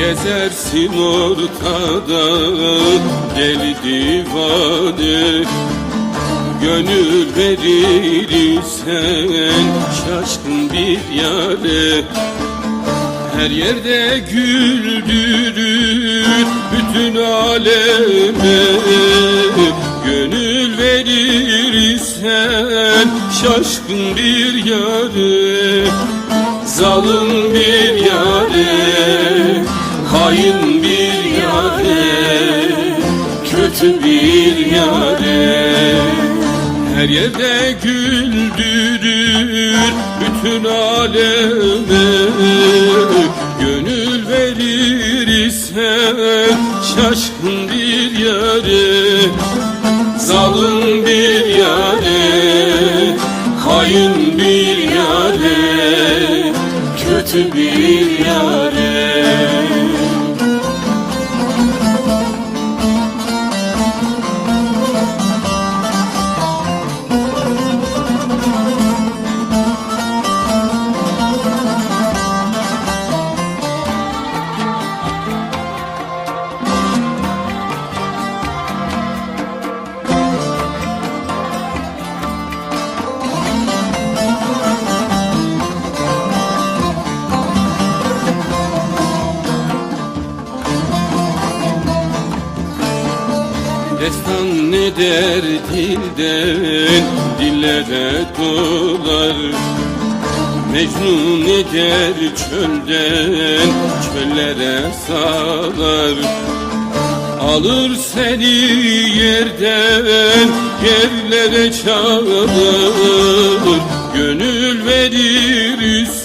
Gezersin ortada deli divane. Gönül verirsen şaşkın bir yare. Her yerde güldürür bütün aleme. Gönül verirsen şaşkın bir yare Zalim bir yare Hain bir yare Kötü bir yare. Her yerde güldürür Bütün aleme. Gönül verirsen Şaşkın bir yare. Zalim bir yare Hain bir yare. Kötü bir Destan ne der dilden dillere dolar. Mecnun eder çölden çöllere salar. Alır seni yerden yerlere çağırır Gönül verirsen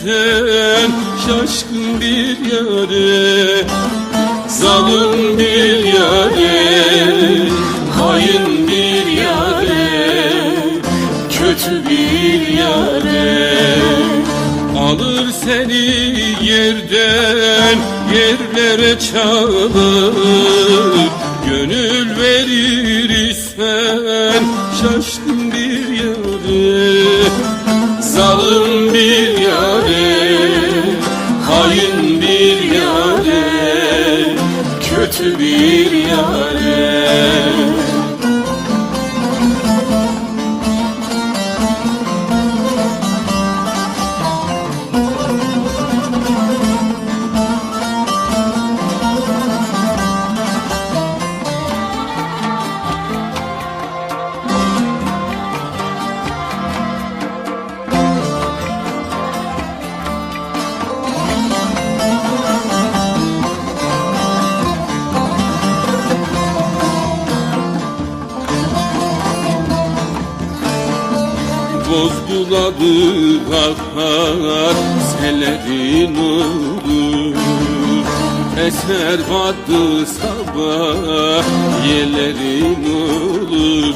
şaşkın bir yare. Zalim bir Alır seni yerden yerlere çağırır Gönül verirsen şaşkın bir yare. Zalim bir yare Hain bir yare. Kötü bir Bozguladı akar selerin olur Eser battı sabah yelerin olur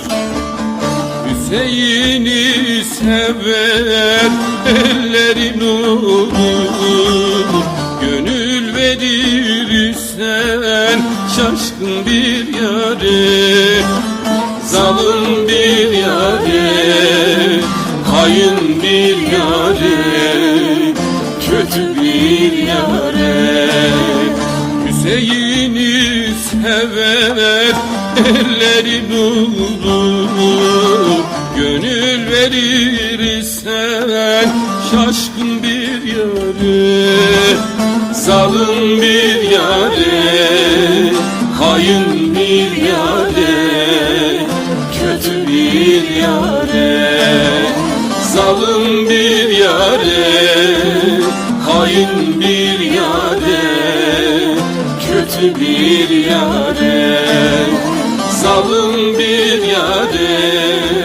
Hüseyin'i sever ellerin olur Gönül verirsen şaşkın bir yare. Zalim Kötü bir yare. Hüseyin'i sever Ellerin olur Gönül verirsen Şaşkın bir yare. Zalim bir yare Hain bir yare. Kötü bir yare. Zalim bir yare Hain bir yare Kötü bir yare Zalim bir yare